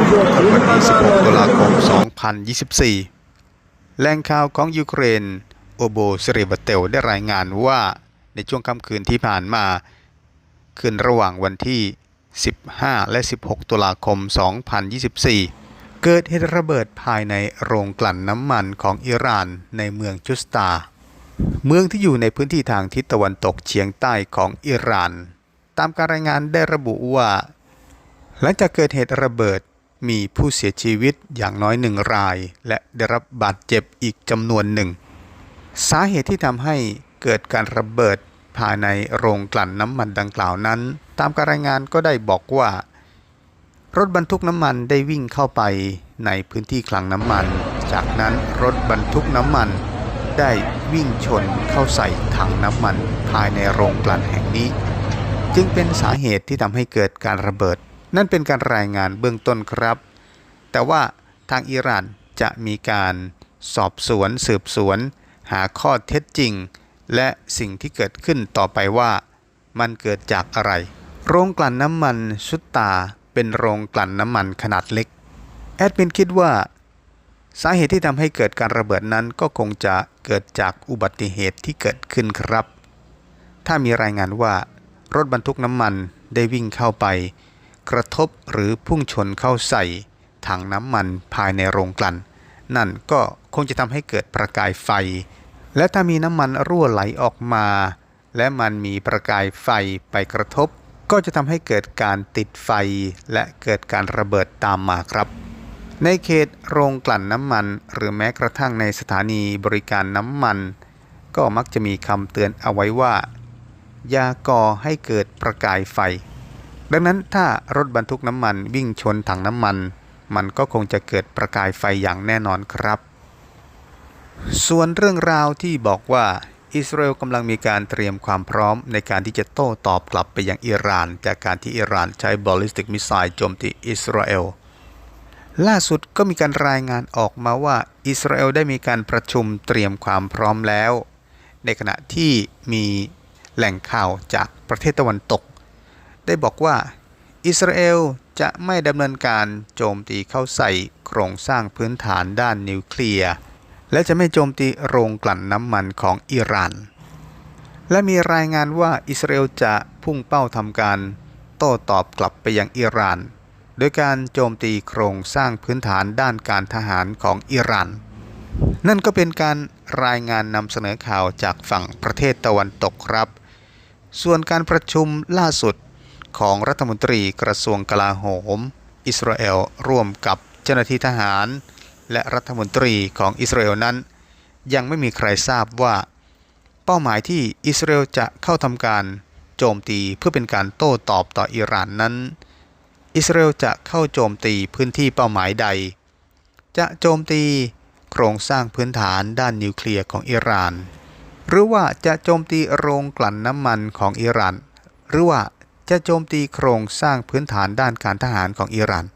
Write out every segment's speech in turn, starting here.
วันที่16ตุลาคม 2024 แหล่งข่าวของยูเครน โอโบเซเรบเตลได้รายงานว่าในช่วงค่ำคืนที่ผ่านมา คืนระหว่างวันที่ 15 และ 16 ตุลาคม 2024 เกิดเหตุระเบิดภายในโรงกลั่นน้ำมันของอิหร่านในเมืองจุสตา เมืองที่อยู่ในพื้นที่ทางทิศตะวันตกเฉียงใต้ของอิหร่าน ตามการรายงานได้ระบุว่า หลังจากเกิดเหตุระเบิด มีผู้เสียชีวิตอย่างน้อยหนึ่งราย และได้รับบาดเจ็บอีกจำนวนหนึ่ง สาเหตุที่ทำให้เกิดการระเบิดภายในโรงกลั่นน้ำมันดังกล่าวนั้น ตามการรายงานก็ได้บอกว่า รถบรรทุกน้ำมันได้วิ่งเข้าไปในพื้นที่คลังน้ำมัน จากนั้นรถบรรทุกน้ำมัน ได้วิ่งชนเข้าใส่ถังน้ำมันภายในโรงกลั่นแห่งนี้ จึงเป็นสาเหตุที่ทำให้เกิดการระเบิด นั่นเป็นการรายงานเบื้องต้นครับ แต่ว่าทางอิหร่านจะมีการสอบสวนสืบสวน หาข้อเท็จจริง และสิ่งที่เกิดขึ้นต่อไปว่ามันเกิดจากอะไร โรงกลั่นน้ำมันชุตตาเป็นโรงกลั่นน้ำมันขนาดเล็ก แอดมินคิดว่า สาเหตุที่ทำให้เกิดการระเบิดนั้นก็คงจะเกิดจากอุบัติเหตุที่เกิดขึ้นครับ ถ้ามีรายงานว่ารถบรรทุกน้ำมันได้วิ่งเข้าไป กระทบหรือพุ่งชนเข้าใส่ถังน้ำมันภายในโรงกลั่น นั่นก็คงจะทำให้เกิดประกายไฟ และถ้ามีน้ำมันรั่วไหลออกมา และมันมีประกายไฟไปกระทบ ก็จะทำให้เกิดการติดไฟและเกิดการระเบิดตามมาครับ ในเขตโรงกลั่นน้ำมัน หรือแม้กระทั่งในสถานีบริการน้ำมัน ก็มักจะมีคำเตือนเอาไว้ว่า อย่าก่อให้เกิดประกายไฟ ดังนั้นถ้ารถบรรทุกน้ำมันวิ่งชนถังน้ำมัน มันก็คงจะเกิดประกายไฟอย่างแน่นอนครับ ส่วนเรื่องราวที่บอกว่าอิสราเอลกำลังมีการเตรียมความพร้อมในการที่จะโต้ตอบกลับไปยังอิหร่าน จากการที่อิหร่านใช้บอลลิสติกมิสไซล์โจมตีอิสราเอล ล่าสุดก็มีการรายงานออกมาว่าอิสราเอลได้มีการประชุมเตรียมความพร้อมแล้ว ในขณะที่มีแหล่งข่าวจากประเทศตะวันตก ได้บอกว่า อิสราเอลจะไม่ดำเนินการโจมตีเข้าใส่โครงสร้างพื้นฐานด้านนิวเคลียร์ และจะไม่โจมตีโรงกลั่นน้ำมันของอิหร่าน และมีรายงานว่าอิสราเอลจะพุ่งเป้าทำการ โต้ตอบกลับไปยังอิหร่าน โดยการโจมตีโครงสร้างพื้นฐานด้านการทหารของอิหร่าน นั่นก็เป็นการรายงานนำเสนอข่าวจากฝั่งประเทศตะวันตกครับ ส่วนการประชุมล่าสุด ของรัฐมนตรีกระทรวงกลาโหม อิสราเอลร่วมกับเจ้าหน้าที่ทหาร และรัฐมนตรีของอิสราเอลนั้น ยังไม่มีใครทราบว่า เป้าหมายที่อิสราเอลจะเข้าทำการโจมตีเพื่อเป็นการโต้ตอบต่ออิหร่านนั้น อิสราเอลจะเข้าโจมตีพื้นที่เป้าหมายใด จะโจมตีโครงสร้างพื้นฐานด้านนิวเคลียร์ของอิหร่าน หรือว่าจะโจมตีโรงกลั่นน้ำมันของอิหร่าน หรือว่า จะโจมตีโครงสร้างพื้นฐานด้านการทหารของอิหร่าน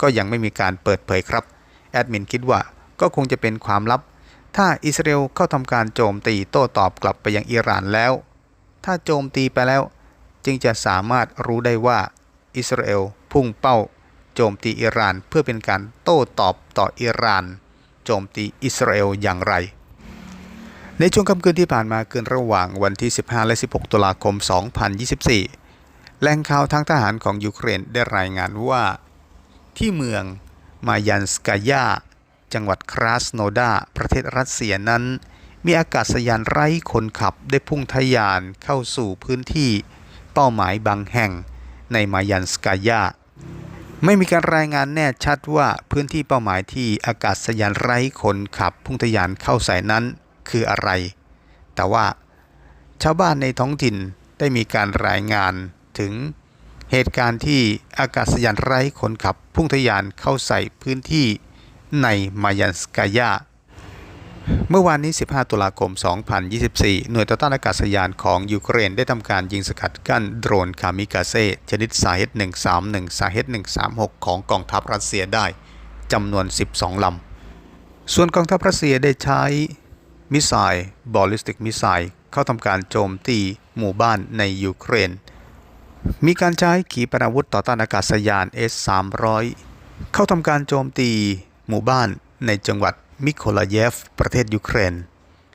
ก็ยังไม่มีการเปิดเผยครับ แอดมินคิดว่าก็คงจะเป็นความลับ ถ้าอิสราเอลเข้าทำการโจมตีโต้ตอบกลับไปยังอิหร่านแล้ว ถ้าโจมตีไปแล้ว จึงจะสามารถรู้ได้ว่าอิสราเอลพุ่งเป้า โจมตีอิหร่านเพื่อเป็นการโต้ตอบต่ออิหร่าน โจมตีอิสราเอลอย่างไรในช่วงค่ำคืนที่ผ่านมาเกินระหว่างวันที่ 15 และ 16 ตุลาคม 2024 แหล่งข่าวทางทหารของยูเครนได้รายงานว่า ที่เมืองมายันสกายาจังหวัดคราสโนดา ประเทศรัสเซียนั้น มีอากาศยานไร้คนขับได้พุ่งทะยานเข้าสู่พื้นที่เป้าหมายบางแห่งในมายันสกายาไม่มีการรายงานแน่ชัดว่าพื้นที่เป้าหมายที่อากาศยานไร้คนขับพุ่งทะยานเข้าใส่นั้นคืออะไร แต่ว่า ชาวบ้านในท้องถิ่นได้มีการรายงาน ถึงเหตุการณ์ที่อากาศยานไร้คนขับพุ่งทะยานเข้าใส่พื้นที่ในมายันสกายาเมื่อวานนี้ 15 ตุลาคม 2024 หน่วยต่อต้านอากาศยานของยูเครนได้ทำการยิงสกัดกั้นโดรนคามิกาเซชนิดสาเหตุ131 สาเหตุ136 ของกองทัพรัสเซียได้จำนวน 12 ลำ ส่วนกองทัพรัสเซียได้ใช้มิสไซล์บอลลิสติกมิสไซล์เข้าทำการโจมตีหมู่บ้านในยูเครน มีการใช้ขีปนาวุธต่อต้านอากาศยาน S-300 เข้าทำการโจมตีหมู่บ้านในจังหวัดมิโคลาเยฟ ประเทศยูเครน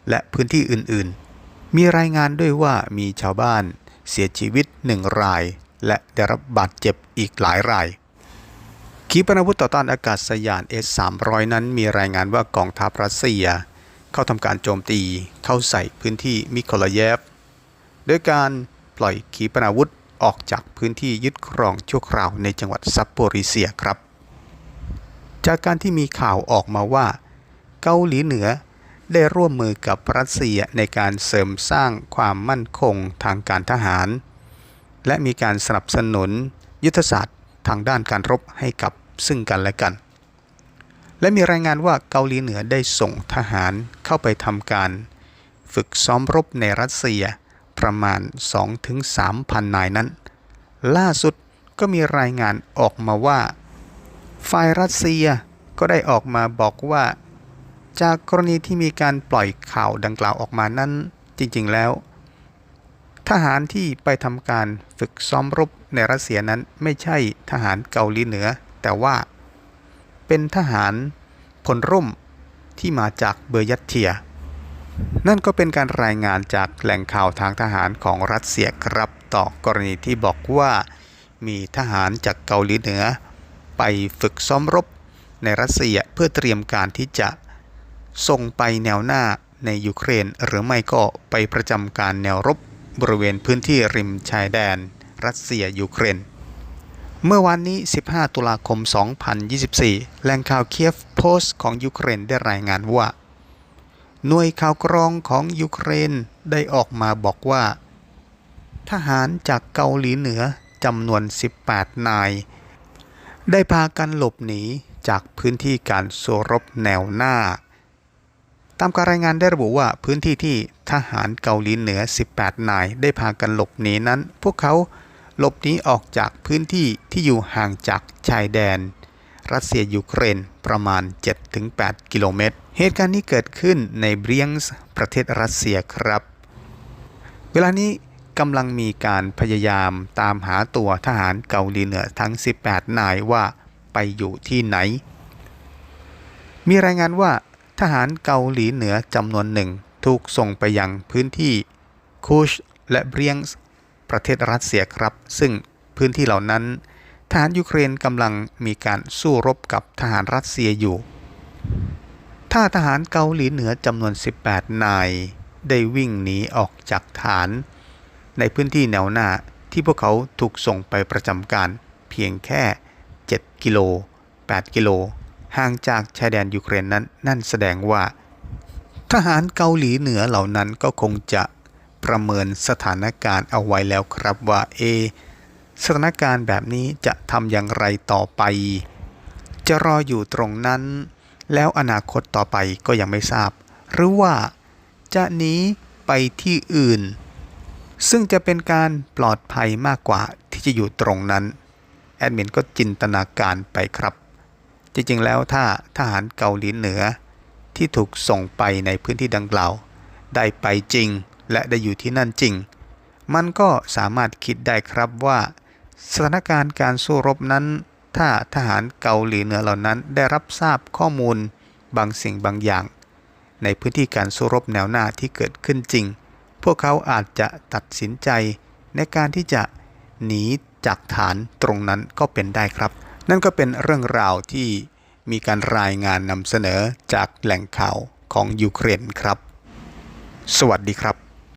และพื้นที่อื่นๆ มีรายงานด้วยว่ามีชาวบ้านเสียชีวิตหนึ่งราย และได้รับบาดเจ็บอีกหลายราย ขีปนาวุธต่อต้านอากาศยาน S-300 นั้นมีรายงานว่ากองทัพรัสเซีย เข้าทำการโจมตีเข้าใส่พื้นที่มิโคลาเยฟโดยการปล่อยขีปนาวุธ ออกจากพื้นที่ยึดครองชั่วคราวในจังหวัดซัปโปริเซียครับ จากการที่มีข่าวออกมาว่า เกาหลีเหนือได้ร่วมมือกับรัสเซียในการเสริมสร้างความมั่นคงทางการทหาร และมีการสนับสนุน ยุทธศาสตร์ทางด้านการรบให้กับซึ่งกันและกัน และมีรายงานว่าเกาหลีเหนือได้ส่งทหารเข้าไปทำการ ฝึกซ้อมรบในรัสเซีย ประมาณ 2-3,000 นายนั้น ล่าสุดก็มีรายงานออกมาว่า ฝ่ายรัสเซียก็ได้ออกมาบอกว่า จากกรณีที่มีการปล่อยข่าวดังกล่าวออกมานั้น จริงๆแล้ว ทหารที่ไปทำการฝึกซ้อมรบในรัสเซียนั้นไม่ใช่ทหารเกาหลีเหนือ แต่ว่า เป็นทหารพลร่มที่มาจากเบอร์ยัตเทีย นั่นก็เป็นการรายงานจากแหล่งข่าวทางทหารของรัสเซียครับต่อกรณีที่บอกว่ามีทหารจากเกาหลีเหนือ ไปฝึกซ้อมรบในรัสเซียเพื่อเตรียมการที่จะส่งไปแนวหน้าในยูเครน หรือไม่ก็ไปประจำการแนวรบบริเวณพื้นที่ริมชายแดน รัสเซียยูเครน เมื่อวานนี้ 15 ตุลาคม 2024 แหล่งข่าวเคียฟโพสต์ของยูเครนได้รายงานว่า หน่วยข่าวกรองของยูเครนได้ออกมาบอกว่า ทหารจากเกาหลีเหนือจำนวน 18 นาย ได้พากันหลบหนีจากพื้นที่การสู้รบแนวหน้า ตามการรายงานได้ระบุว่าพื้นที่ที่ทหารเกาหลีเหนือ 18 นาย ได้พากันหลบหนีนั้น พวกเขาหลบหนีออกจากพื้นที่ที่อยู่ห่างจากชายแดน รัสเซียยูเครนประมาณ 7-8 กิโลเมตรเหตุการณ์นี้เกิดขึ้นในเบรียงส์ประเทศรัสเซียครับ เวลานี้กำลังมีการพยายามตามหาตัวทหารเกาหลีเหนือทั้ง 18 นายว่าไปอยู่ที่ไหน มีรายงานว่าทหารเกาหลีเหนือจำนวนหนึ่งถูกส่งไปยังพื้นที่คูชและเบรียงส์ประเทศรัสเซียครับ ซึ่งพื้นที่เหล่านั้น ทหารยูเครนกำลังมีการสู้รบกับทหารรัสเซียอยู่ ถ้าทหารเกาหลีเหนือจำนวน 18 นาย ได้วิ่งหนีออกจากฐาน ในพื้นที่แนวหน้าที่พวกเขาถูกส่งไปประจำการเพียงแค่ 7 กิโล 8 กิโล ห่างจากชายแดนยูเครนนั้น นั่นแสดงว่า ทหารเกาหลีเหนือเหล่านั้นก็คงจะประเมินสถานการณ์เอาไว้แล้วครับว่าเอสถานการณ์แบบนี้จะทำอย่างไรต่อไป จะรออยู่ตรงนั้น แล้วอนาคตต่อไปก็ยังไม่ทราบ หรือว่าจะหนีไปที่อื่น ซึ่งจะเป็นการปลอดภัยมากกว่าที่จะอยู่ตรงนั้น แอดมินก็จินตนาการไปครับ จริงๆแล้วถ้าทหารเกาหลีเหนือ ที่ถูกส่งไปในพื้นที่ดังกล่าว ได้ไปจริงและได้อยู่ที่นั่นจริง มันก็สามารถคิดได้ครับว่า สถานการณ์การสู้รบนั้น ถ้าทหารเกาหลีเหนือเหล่านั้นได้รับทราบข้อมูลบางสิ่งบางอย่าง ในพื้นที่การสู้รบแนวหน้าที่เกิดขึ้นจริง พวกเขาอาจจะตัดสินใจในการที่จะหนีจากฐานตรงนั้นก็เป็นได้ครับ นั่นก็เป็นเรื่องราวที่มีการรายงานนำเสนอจากแหล่งข่าวของยูเครนครับ สวัสดีครับ